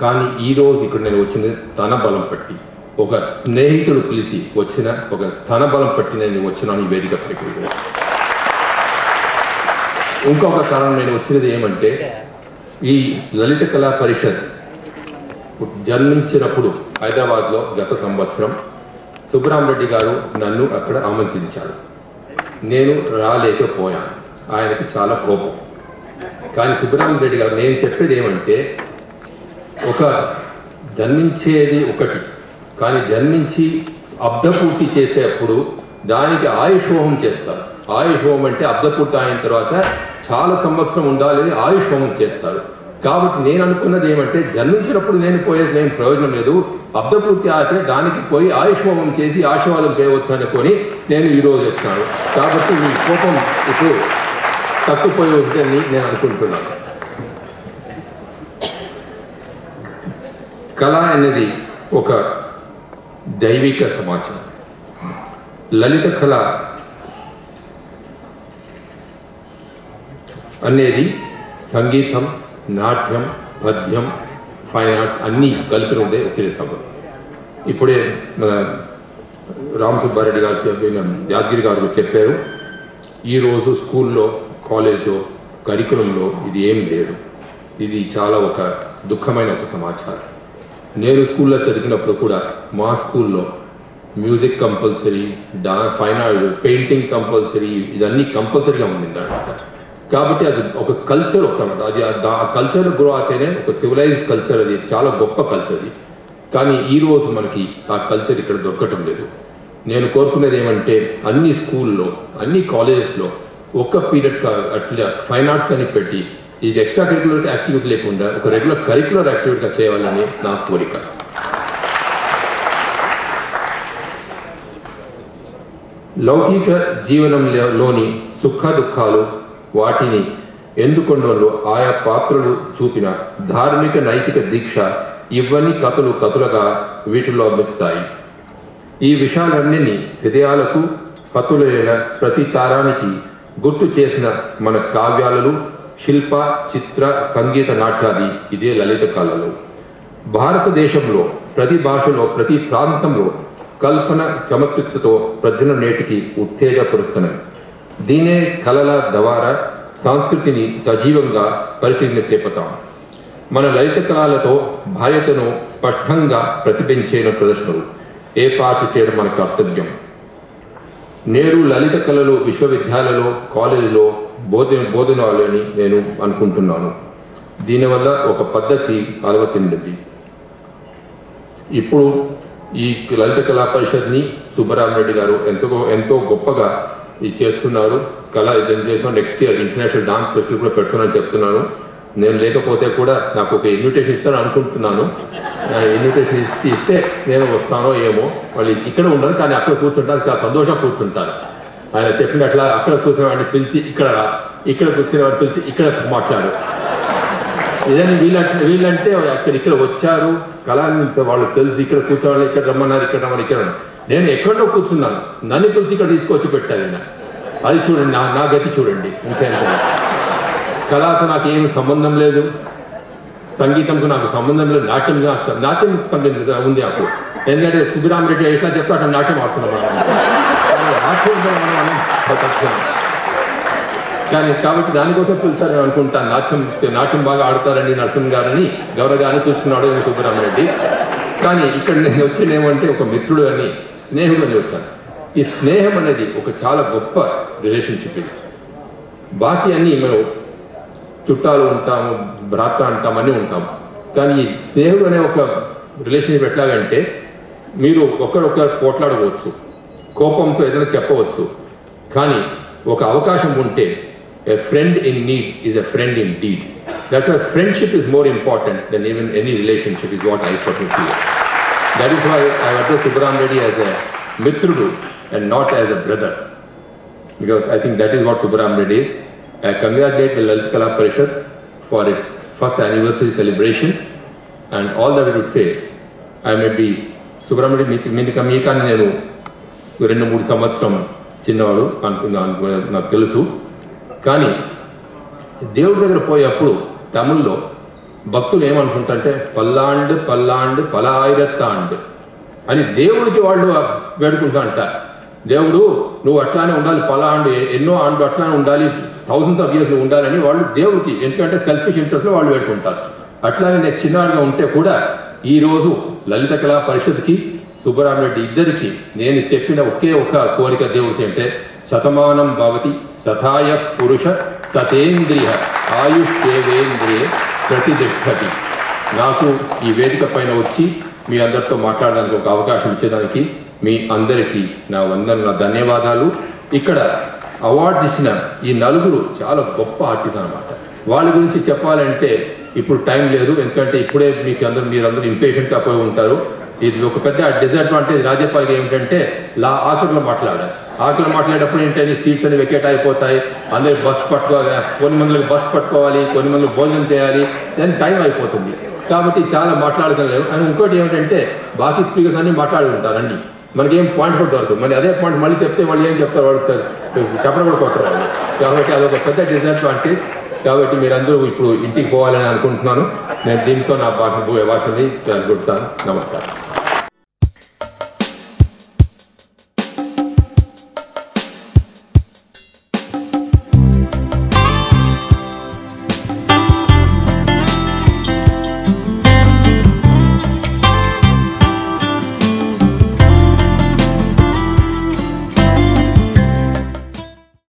కానీ ఈ రోజు ఇక్కడ నేను వచ్చింది తన బలం పట్టి. ఒక స్నేహితుడు పిలిచి వచ్చిన ఒక తన బలం పట్టి నేను వచ్చినాను ఈ వేదిక పైకి ఇంకొక కారణం నేను వచ్చినది ఏమంటే ఈ లలిత కళా పరిషత్ జన్మించినప్పుడు హైదరాబాద్లో గత సంవత్సరం సుబ్బరామరెడ్డి గారు నన్ను అక్కడ ఆమంత్రించారు. నేను రాలేకపోయాను. ఆయనకు చాలా కోపం. కానీ సుబ్బరామరెడ్డి గారు నేను చెప్పేది ఏమంటే ఒక జన్మించేది ఒకటి. కానీ జన్మించి అబ్దపూర్తి చేసేప్పుడు దానికి ఆయుష్ హోమం చేస్తారు. ఆయుష్ హోమం అంటే అబ్దపూర్తి అయిన తర్వాత చాలా సంవత్సరం ఉండాలని ఆయుష్ హోమం చేస్తారు. కాబట్టి నేను అనుకున్నది ఏమంటే జన్మించినప్పుడు నేను పోయేది నేను ప్రయోజనం లేదు. అబ్దపూర్తి అయితే దానికి పోయి ఆయుష్ హోమం చేసి ఆశీర్వాదం చేయవచ్చు అనుకొని నేను ఈరోజు వచ్చాను. కాబట్టి మీ కోపం ఇప్పుడు తక్కుపోయి ఉంటుందని నేను అనుకుంటున్నాను. కళ అనేది ఒక దైవిక సమాచారం. లలిత కళ అనేది సంగీతం నాట్యం పద్యం ఫైన్ ఆర్ట్స్ అన్నీ కలిపి ఉండే ఒకే సభ ఇప్పుడే మన రామ్ సుబ్బారెడ్డి గారు చెప్పిన యాదగిరి గారు చెప్పారు ఈరోజు స్కూల్లో కాలేజ్లో కరికులంలో ఇది ఏం లేదు. ఇది చాలా ఒక దుఃఖమైన ఒక సమాచారం. నేను స్కూల్లో చదివినప్పుడు కూడా మా స్కూల్లో మ్యూజిక్ కంపల్సరీ డా ఫైన్ ఆర్ట్ పెయింటింగ్ కంపల్సరీ ఇదన్నీ కంపల్సరీగా ఉండింది కాబట్టి అది ఒక కల్చర్ వస్తామన్నమాట అది ఆ కల్చర్ గ్రో అయితేనే ఒక సివిలైజ్డ్ కల్చర్ అది చాలా గొప్ప కల్చర్ అది. కానీ ఈ రోజు మనకి ఆ కల్చర్ ఇక్కడ దొరకటం లేదు. నేను కోరుకునేది ఏమంటే అన్ని స్కూల్లో అన్ని కాలేజెస్లో ఒక్క పీరియడ్ అట్లా ఫైన్ ఆర్ట్స్ అని పెట్టి ఇది ఎక్స్ట్రా కరికులర్ యాక్టివిటీ లేకుండా ఒక రెగ్యులర్ కరికులర్ యాక్టివిటీగా చేయాలని నా కోరిక. లౌకిక జీవనంలోని సుఖ దుఃఖాలు వాటిని ఎందుకొండలో ఆయా పాత్రలు చూపిన ధార్మిక నైతిక దీక్ష ఇవన్నీ కథలు కథలుగా వీటిలో అభిస్తాయి. ఈ విషయాలన్నీ హృదయాలకు కథలైన ప్రతి తారానికి గుర్తు చేసిన మన కావ్యాలలో శిల్ప చిత్ర సంగీత నాట్యాది ఇదే లలిత కళలు. భారతదేశంలో ప్రతి భాషలో ప్రతి ప్రాంతంలో కల్పన చమత్కృతతో ప్రజల నేటికి ఉత్తేజపరుస్తున్నాయి దీనే కళల ద్వారా సంస్కృతిని సజీవంగా పరిశీలన చేపతాం మన లలిత కళలతో భారతను స్పష్టంగా ప్రతిబింబించిన ప్రదర్శనలు. ఏర్పాటు చేయడం మన కర్తవ్యం? నేరు లలిత కళలు విశ్వవిద్యాలయంలో కాలేజీలో బోధన బోధనాలని నేను అనుకుంటున్నాను. దీనివల్ల ఒక పద్ధతి అలవతింది ఇప్పుడు ఈ లలిత కళా పరిషత్ని సుబ్బరామరెడ్డి గారు ఎంతో ఎంతో గొప్పగా ఇది చేస్తున్నారు. కళ ఇది చేస్తాం next year international dance festival కూడా పెడుతున్నాను చెప్తున్నాను. నేను లేకపోతే కూడా నాకు ఒక ఇన్విటేషన్ ఇస్తాను అనుకుంటున్నాను. ఇన్విటేషన్ ఇచ్చి ఇస్తే నేను వస్తానో ఏమో వాళ్ళు ఇక్కడ ఉండరు కానీ అక్కడ కూర్చుంటాను చాలా సంతోషం కూర్చుంటారు ఆయన చెప్పినట్ల అక్కడ కూర్చున్న వాడిని పిలిచి ఇక్కడ రా ఇక్కడ కూర్చున్న వాడిని పిలిచి ఇక్కడ మాట్లాడు. ఏదైనా వీళ్ళంటే వీళ్ళంటే అక్కడ ఇక్కడ వచ్చారు కళాన్ని వాళ్ళు తెలిసి ఇక్కడ కూర్చోవాలి ఇక్కడ రమ్మన్నారు ఇక్కడ రమ్మని ఇక్కడ నేను ఎక్కడో కూర్చున్నాను. నన్ను పిలిచి ఇక్కడ తీసుకొచ్చి పెట్టారు అది చూడండి నా నా గతి చూడండి. ఇంకేంటే కళతో నాకు ఏమి సంబంధం లేదు. సంగీతంకు నాకు సంబంధం లేదు. నాట్యం నాకు నాట్యం సంబంధం ఉంది అప్పుడు ఎందుకంటే సుబ్బరామరెడ్డి ఎట్లా చెప్తే అక్కడ నాట్యం ఆడుతున్నాం కానీ నాట్యం కానీ కాబట్టి దానికోసం పిలిచారు అనుకుంటాను నాట్యం నాట్యం బాగా ఆడతారండి నరసింహ గారని గౌరవ గారిని చూస్తున్నాడు అని సుబ్బరామరెడ్డి. కానీ ఇక్కడ నేను వచ్చిన ఏమంటే ఒక మిత్రుడు అని స్నేహం అని చూస్తాను ఈ స్నేహం అనేది ఒక చాలా గొప్ప రిలేషన్షిప్ ఇది. బాకీ అన్ని మనం చుట్టాలు ఉంటాము భ్రాత అంటాం అన్నీ ఉంటాం. కానీ ఈ స్నేహం అనే ఒక రిలేషన్షిప్ ఎట్లాగంటే మీరు ఒకరొకరు పోట్లాడవచ్చు కోపంతో ఏదైనా చెప్పవచ్చు. కానీ ఒక అవకాశం ఉంటే a friend in need is a friend indeed that's friendship is more important than even any relationship is what I person feel that is why I address Subbaram Reddy as a మిత్రుడు and not as a brother because I think that is what Subram Reddy is I congratulate the Lalit Kala Parishad for its first anniversary celebration and all that we would say. I may be Subram Reddy మీకు మీకు మీకన్నా నేను రెండు మూడు సంవత్సరం చిన్నవాడు అనుకున్నా అనుకున్నా నాకు తెలుసు కానీ దేవుడి దగ్గర పోయేప్పుడు తమిళ్ళో భక్తులు ఏమనుకుంటారంటే పల్లాండ్ పల్లాండ్ పలాయిరత్తాండ్ అని దేవుడికి వాళ్ళు వేడుకుంటూ అంటారు దేవుడు నువ్వు అట్లానే ఉండాలి పలాండు ఎన్నో ఆండు అట్లానే ఉండాలి థౌసండ్స్ ఆఫ్ ఇయర్స్ ఉండాలని వాళ్ళు దేవుడికి ఎందుకంటే సెల్ఫిష్ ఇంట్రెస్ట్లో వాళ్ళు పెట్టుకుంటారు. అట్లానే నేను చిన్నవాడిగా ఉంటే కూడా ఈ రోజు లలిత కళా పరిషత్కి సుబ్బరామరెడ్డి ఇద్దరికి నేను చెప్పిన ఒకే ఒక కోరిక దేవుడికి అంటే శతమానం భవతి సతాయ పురుష సతేంద్రియ ఆయుష్ేవేంద్రియ ప్రతిదిక్షతి నాకు ఈ వేదిక పైన వచ్చి మీ అందరితో మాట్లాడడానికి ఒక అవకాశం ఇచ్చేదానికి మీ అందరికీ నా వందన నా ధన్యవాదాలు. ఇక్కడ అవార్డు ఇచ్చిన ఈ నలుగురు చాలా గొప్ప ఆర్టిస్ట్ అనమాట వాళ్ళ గురించి చెప్పాలంటే ఇప్పుడు టైం లేదు. ఎందుకంటే ఇప్పుడే మీకు అందరూ మీరందరూ ఇంపేషెంట్గా పోయి ఉంటారు. ఇది ఒక పెద్ద డిసడ్వాంటేజ్ రాజ్యపాలకి ఏమిటంటే లా ఆఖరిలో మాట్లాడాలి. ఆఖరిలో మాట్లాడేటప్పుడు ఏంటంటే సీట్స్ అనేవి వెకేట్ అయిపోతాయి. అందరికి బస్ పట్టుకోవాలి. కొన్ని మందులకు బస్ పట్టుకోవాలి. కొన్ని మందులు భోజనం చేయాలి. దాని టైం అయిపోతుంది. కాబట్టి చాలా మాట్లాడగలేము అండ్ ఇంకోటి ఏమిటంటే బాకీ స్పీకర్స్ అన్ని మాట్లాడి ఉంటారు మనకేం పాయింట్ కూడా దొరకదు. మళ్ళీ అదే పాయింట్ మళ్ళీ చెప్తే వాళ్ళు ఏం చెప్తారు వాళ్ళు చెప్పడం కూడా కొట్టరు కాబట్టి అదొక పెద్ద డిసడ్వాంటేజ్ కాబట్టి మీరందరూ ఇప్పుడు ఇంటికి పోవాలని అనుకుంటున్నాను. నేను దీంతో నా భాష భాషని కొడతాను నమస్కారం.